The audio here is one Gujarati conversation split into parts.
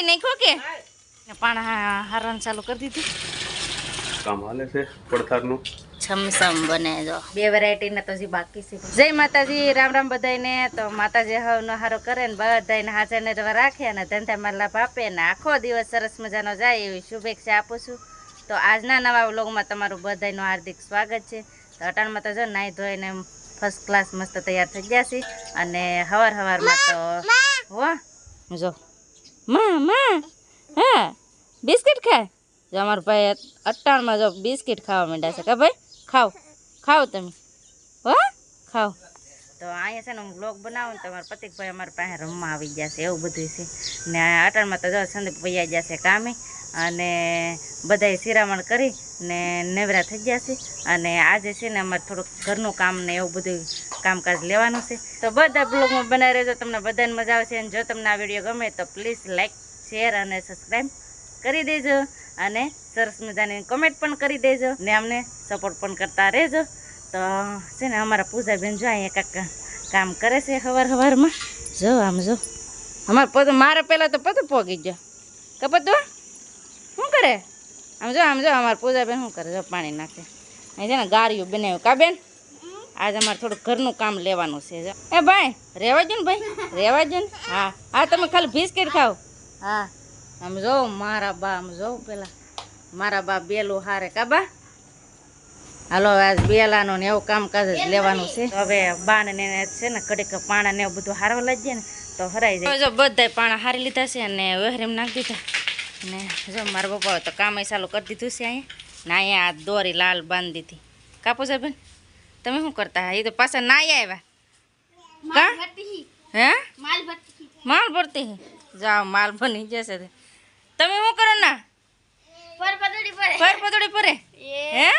તોડી નાખ્યો કે? પાણા હરણ ચાલુ કરી દીધું. કામ હાલે છે પડથારનું. છમસમ બને જો. બે વેરાયટીના તો હજી બાકી છે. જય માતાજી રામ રામ બધાને તો માતાજી હવનો હારો કરે ને બધાને હાજરને રવા રાખે અને ધંધામાં લાભ આપે ને આખો દિવસ સરસ મજાનો જાય એવી શુભેચ્છા આપું છું. તો આજના નવા વ્લોગમાં તમારું બધાનું હાર્દિક સ્વાગત છે. તો અટાણમાં તો જો નાહી ધોઈને ફર્સ્ટ ક્લાસ મસ્ત તૈયાર થઈ ગયા છે અને હવાર હવારમાં તો હો જો. માં માં, હા, બિસ્કિટ ખાય? જો અમારા ભાઈ અટ્ટાણમાં જો બિસ્કિટ ખાવા માંડ્યા છે. કે ભાઈ, ખાઓ ખાઓ તમે. હો, ખાઓ. તો અહીંયા છે ને હું બ્લોગ બનાવું ને તો મારા પતિકભાઈ અમારા પાસે રમવા આવી ગયા છે, એવું બધું છે. ને અટાણમાં તો જો સંદીપ ભાઈ ગયા છે કામે, અને બધાએ શિરામણ કરી ને નેવરા થઈ ગયા છે. અને આજે છે ને અમારે થોડુંક ઘરનું કામ ને એવું બધું કામકાજ લેવાનું છે. તો બધા બ્લોગમાં બનાવી રહેજો, તમને બધાને મજા આવશે અને જો તમને આ વીડિયો ગમે તો પ્લીઝ લાઇક શેર અને સબસ્ક્રાઈબ કરી દેજો. અને સરસ મજાની કમેન્ટ પણ કરી દેજો ને અમને સપોર્ટ પણ કરતા રહેજો. તો છે ને અમારા પૂજાબેન જો અહીંયા કાંક કામ કરે છે હવાર હવારમાં. જો આમ જો. અમારે પદ મારે પહેલાં તો પતું પોગી ગયો. કે પતું શું કરે? આમ જો આમ જો, અમારા પૂજાબેન શું કરે? જો પાણી નાખે. અહીં છે ને ગાર્યું બનાવ્યું. કા બેન? આજે અમારે થોડું ઘરનું કામ લેવાનું છે એ ભાઈ. રહેવા જો ને ભાઈ રહેવા જો ને. હા હા તમે ખાલી બિસ્કિટ ખાઓ. હા આમ જો મારા બા આમ જો પેલા. મારા બા બેલું હારે કાબા હાલો આજ બેલાનું ને એવું કામકાજ જ લેવાનું છે. હવે બા ને છે ને કડીક પાણા ને એવું બધું હારવા લાગીએ ને તો હરાઈ જાય. જો બધાય પાણા હારી લીધા છે અને વહેરીમ નાખી દીધા. ને જો મારા પપ્પાએ તો કામે ચાલુ કરી દીધું છે અહીંયા. ને અહીંયા આ દોરી લાલ બાંધી દીધી. કાપો સાહેબ. બેન તમે શું કરતા એ તો પાછા ના આવ્યા. કા? હે. માલ ભરતી હે. જાઓ માલ બની જશે તમે શું કરો ના? ફર પતડી પરે હે?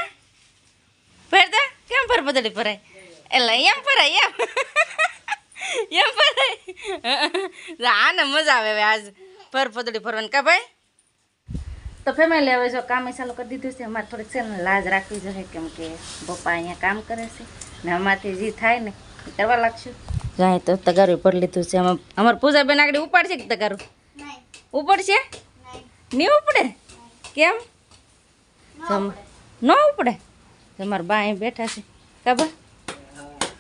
ફેરતા કેમ ફર પતડી પરાય એટલે એમ ફરાય એમ. એમ ફરાય. આને મજા આવે આજ ફર પતડી ફરવાની. કા ભાઈ? તો ફેમિલી હવે જો કામે ચાલુ કરી દીધું છે અમારે થોડીક છે ને લાજ રાખવી જોઈએ કેમ કે પપ્પા અહીંયા કામ કરે છે ને અમારથી જે થાય ને એ કરવા લાગશું. જાય તો તગારું ભરી લીધું છે. અમાર અમાર પૂજાબેન આગળ ઉપાડશે કે તગારું? ઉપડશે? નહીં. ઉપડે? કેમ? ન ઉપડે. તમારા બા અહીં બેઠા છે. ખબર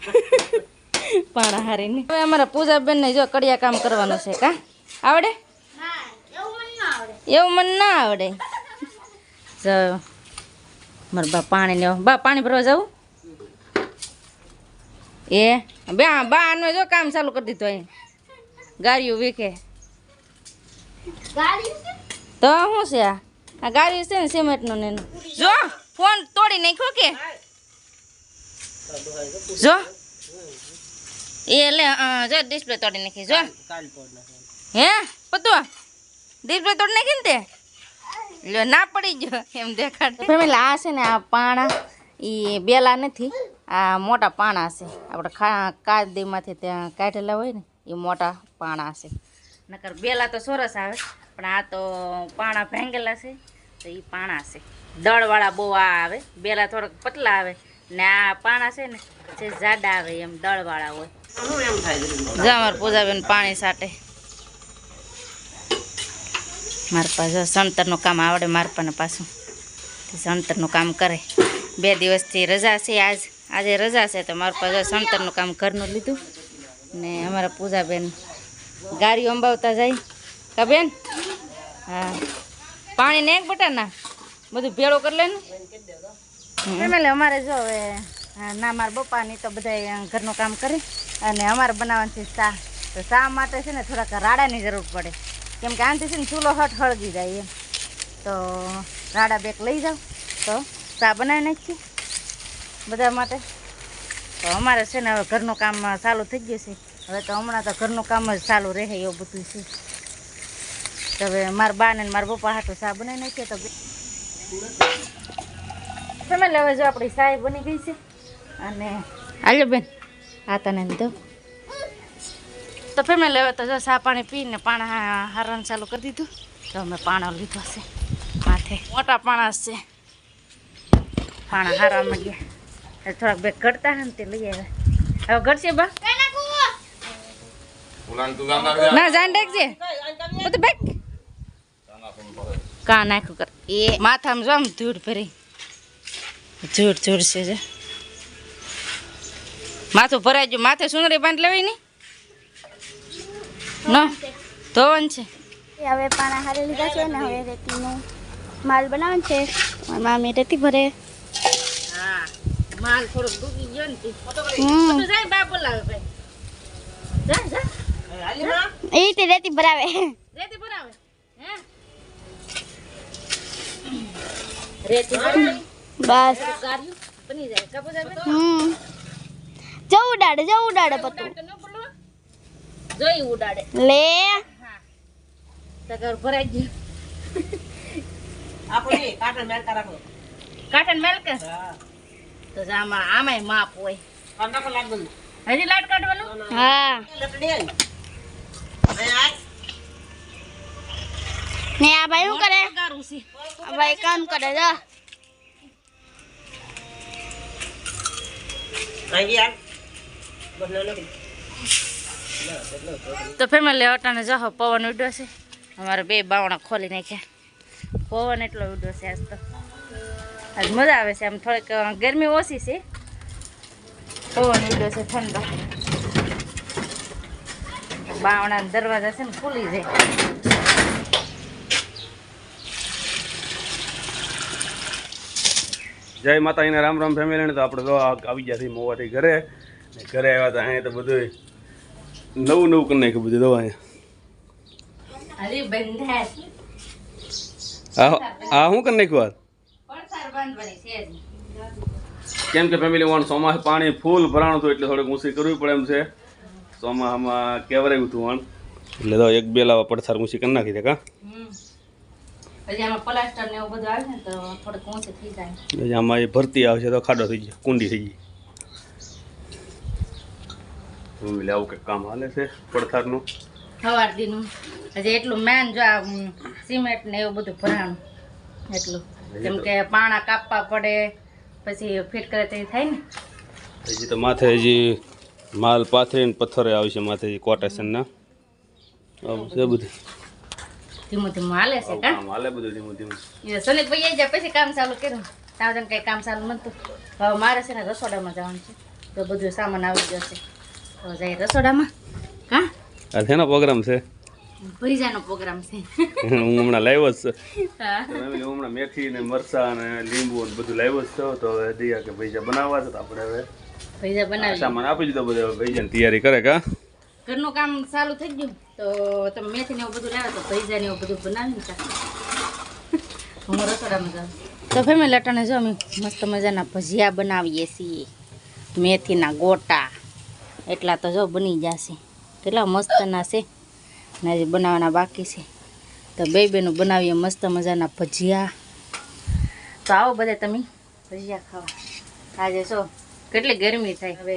પાણા હારીને. હવે અમારા પૂજાબેનને જો કડિયા કામ કરવાનું છે કા? આવડે? એવું મને ના આવડે. જો મારા બા પાણી લેવા. બા પાણી ભરવા જવું એ બે બા આનું જો કામ ચાલુ કરી દીધું અહીં. ગાડીઓ વીખે તો શું છે? આ આ ગાડી છે ને સિમેન્ટનું ને જો ફોન તોડી નાખ્યો કે? જો. એ લે જો ડિસ્પ્લે તોડી નાખી. જો. હે પતો ડિસ્પ્લે તોડ નાખી ને તે? લ્યો ના પડી ગયો એમ દેખાડ. ફેમિલી આ છે ને આ પાણા એ બેલા નથી આ મોટા પાણા છે. આપણે ખા કાદીમાંથી ત્યાં કાઢેલા હોય ને એ મોટા પાણા છે. નકર બેલા તો સરસ આવે પણ આ તો પાણા ભાંગેલા છે તો એ પાણા છે. દળવાળા બહુ આ આવે બેલા થોડાક પતલા આવે ને આ પાણા છે ને જે જાડા આવે એમ દળવાળા હોય. જા મારે પૂજાબેન પાણી સાટે મારા પાસે સણતરનું કામ આવડે, મારા પણ પાછું. સંતરનું કામ કરે. બે દિવસથી રજા છે આજ. આજે રજા છે તો મારા પાસે સણતરનું કામ ઘરનું લીધું. ને અમારા પૂજાબેન ગાડી અંબાવતા જાય. કા બેન? હા. પાણી ને એક બટા ના? બધું ભેળો કરી લે ને. અમારે જો હવે ના, મારા બપાની તો બધા ઘરનું કામ કરે. અને અમારે બનાવવાનું છે ચા તો ચા માટે છે ને થોડાક રાડાની જરૂર પડે. કેમ કે આનાથી છે ને ચૂલો હટ હળગી જાય એમ. તો રાડા બેગ લઈ જાઓ. તો ચા બનાવી નાખીએ બધા માટે. તો અમારે છે ને હવે ઘરનું કામ ચાલુ થઈ ગયું છે. હવે તો હમણાં તો ઘરનું કામ જ ચાલુ રહે એવું બધું છે. તો હવે મારા બા ને મારા પપ્પા હાટું ચા બનાવી નાખીએ તો ફેમિલી, હવે જો આપણી ચાય બની ગઈ છે. અને હાલો બેન, આ તને દો તો ફેમિલી હવે તો જો સા પાણી પીને પાણા હારવાનું ચાલુ કરી દીધું. તો અમે પાણા લીધો છે. માથે મોટા પાણા છે. પાણા હારવા હવે થોડાક બે ઘટતા હે ને તે લઈ આવ્યા. હવે ઘટશે બા. ના જાણ રાખજે. બધું બેગ કા નાખ્યું કર? એ માથામાં જો આમ ધૂળ ભરી. ધૂળ ધૂળ છે માથું ભરાઈ ગયું. માથે સુંદરી બાંધ લેવાય નહીં ન ધોવન છે. હવે પાણા હારે લીધા છે ને હવે રેતીનો માલ બનાવવાનો છે. મારી મામી રેતી ભરે. માલ થોડોક ડૂબી ગયો ને ફોટો હમ. જાય બા બોલાવે ભાઈ. જા જા એ તે રેતી ભરાવે. રેતી ભરાવે. હે? રેતી બસ. બની જાય. કાપો જાય હમ. જવું ઉડાડે જવું ઉડાડે પતું. જોઈ ઉડાડે. લે. હા. તગર ભરાઈ ગયું. કાટન મેલ કે તો જા આમાં આમાંય માપ હોય. હજી લાટ કાઢવાનું? હા. ને આ ભાઈ શું કરે? આ ભાઈ કામ કરે જો. તો ફેમિલી અટાણે જાહો પવન ઉડ્યો છે. અમારે બે બાવણા ખોલી નાખ્યા. પવન એટલો ઉડ્યો છે આજ તો. આજ મજા આવે છે આમ થોડીક ગરમી ઓછી છે. પવન ઉડ્યો છે ઠંડો. બાવણા દરવાજા છે ને ખુલી જાય. જય માતાજીને રામ રામ ફેમિલીને તો આપણે તો આવી ગયા છીએ મોવાથી ઘરે. ઘરે આવ્યા હતા, અહીંયા તો બધું નવું નવું કરી નાખ્યું બધું દવા આ શું કરી નાખ્યું. કેમ કે ફેમિલી વન ચોમાસે પાણી ફૂલ ભરાણું હતું એટલે થોડીક ઊંચી કરવી પડે એમ છે. ચોમાસામાં કેવરાયું હતું વણ એટલે તો એક બે લાવા પડસાર ઊંચી કરી નાખી દે કા? આમાં પ્લાસ્ટર ને એવું બધું આવે ને તો થોડીક ઊંચી થઈ જાય. આમાં એ ભરતી આવશે તો ખાડો થઈ ગયો કુંડી થઈ ગઈ. ફેમિલી આવું કંઈક કામ હાલે છે પડથારનું? સવાર દીનું. હજી એટલું મેન જો આ સિમેન્ટ ને એવું બધું ભરાણું. એટલું. કેમ કે પાણા કાપવા પડે પછી ફિટ કરે તે થાય ને. હજી તો માથે હજી માલ પાથરીને પથ્થરે આવશે માથે કોટેશનના આવું છે બધું. ધીમું ધીમું હાલે છે કામ હાલે બધું ધીમું ધીમું એ સોનિક ભાઈ આવી જાય પછી કામ ચાલુ કર્યું. તાવજન કઈ કામ ચાલુ નતું હવે મારે છે ને રસોડામાં જવાનું છે. તો બધું સામાન આવી જશે તો જાય રસોડામાં કા? આ શેનો પ્રોગ્રામ છે? ભરીજાનો પ્રોગ્રામ છે. હું હમણાં લાવ્યો જ છે. હા. હમણાં મેથી ને મરચા ને લીંબુ ને બધું લાવ્યો જ છે તો હવે દિયા કે ભૈજા બનાવવા છે તો આપણે હવે ભરીજા આ બનાવી. સામાન આપી દીધો બધો ભૈજાની તૈયારી કરે કા? ઘરનું કામ ચાલુ થઈ ગયું તો તમે મેથી ને એવું બધું લાવ્યો તો ભૈજા ને એવું બધું બનાવીને ખા. હું રસોડામાં જાઉં. તો ફેમિલી અટાણે જો અમે મસ્ત મજાના ભજીયા બનાવીએ છીએ. મેથીના ગોટા એટલા તો જો બની જશે. કેટલા મસ્તના છે. ને હજી બનાવવાના બાકી છે. તો બે બેનું બનાવીએ મસ્ત મજાના ભજીયા. તો આવો બધા તમે ભજીયા ખાવા. આજે જો કેટલી ગરમી થાય. હવે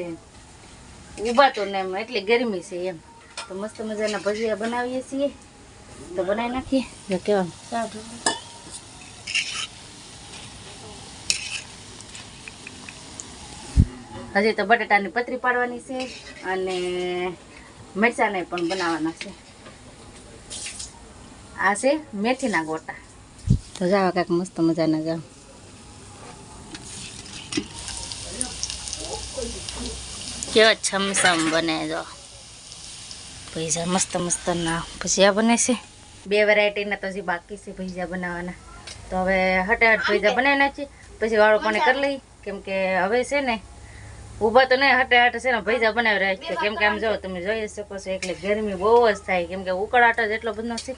ઊભા તો ને એમ એટલી ગરમી છે એમ. તો મસ્ત મજાના ભજીયા બનાવીએ છીએ. તો બનાવી નાખીએ. કેવાનું. કેવા હજી તો બટાટાની પતરી પાડવાની છે અને મરચાંને પણ બનાવવાના છે. આ છે મેથીના ગોટા. તો જાવ કાંઈક મસ્ત મજાના જાવ કેવો છમસમ બને જો. ભૈજા મસ્ત મસ્ત ના ભજીયા બને છે. બે વેરાયટીના તો હજી બાકી છે ભજીયા બનાવવાના. તો હવે હટે હટ ભજીયા બનાવી નાખીએ પછી વાળો પણ કરી લઈ? કેમ કે હવે છે ને ઊભા તો નહીં હટે હટ છે ને ભજીયા બનાવી રાખીએ કેમ કે આમ જો તમે જોઈ શકો છો એટલે ગરમી બહુ જ થાય. કેમ કે ઉકળાટ જ એટલો બધો છે.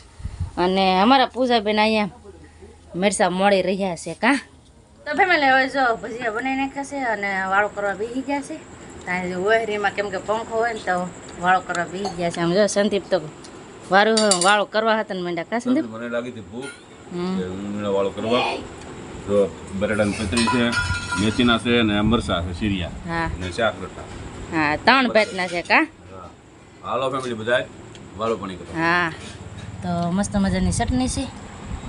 અને અમારા પૂજાબેન અહીંયા મરસા મળી રહ્યા છે કાં? તો ફેમિલી હવે જો ભજીયા બનાવી નાખ્યા છે અને વાળો કરવા બેસી ગયા છે. ત્યાં જે ઓહરીમાં કેમ કે પંખો હોય ને તો વાળો કરવા બેસી ગયા છે. આમ જો સંદીપ તો વારું વાળો કરવા હતા ને મંડ્યા કા સંદીપ? મને લાગી હતી ભૂખ વાળો કરવા. તો પતરી છે. મેથીના છે ને મરચા છે સિરિયા હા. ને શાક હા ત્રણ ભાતના છે કા? હાલો ફેમિલી બધાય વાળો પાણી કરો હા. તો મસ્ત મજાની ચટણી છે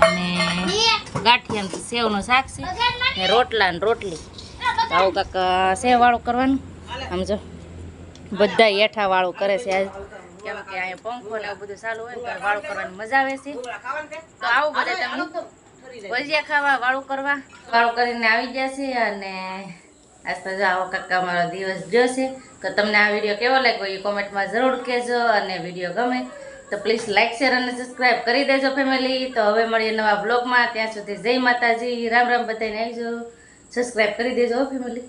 અને ગાંઠિયા ને સેવનું શાક છે. ને રોટલા ને રોટલી. આવું કાંક સેવ વાળું કરવાનું. સમજો બધા હેઠા વાળું કરે છે આજ. કેમ કે અહીંયા પંખો ને એવું બધું ચાલુ હોય ને વાળું કરવાની મજા આવે છે. તો આવું બધા તમે ભજીયા ખાવા વાળું કરવા. વાળું કરીને આવી છે અને આજ તો આવો કાકા મારો દિવસ જોશે. તો તમને આ વીડિયો કેવો લાગ્યો એ કોમેન્ટમાં જરૂર કહેજો અને વીડિયો ગમે તો પ્લીઝ લાઇક શેર અને સબસ્ક્રાઈબ કરી દેજો ફેમિલી. તો હવે મળીએ નવા બ્લોગમાં. ત્યાં સુધી જય માતાજી. રામ રામ બધાને આવજો. સબસ્ક્રાઈબ કરી દેજો ફેમિલી.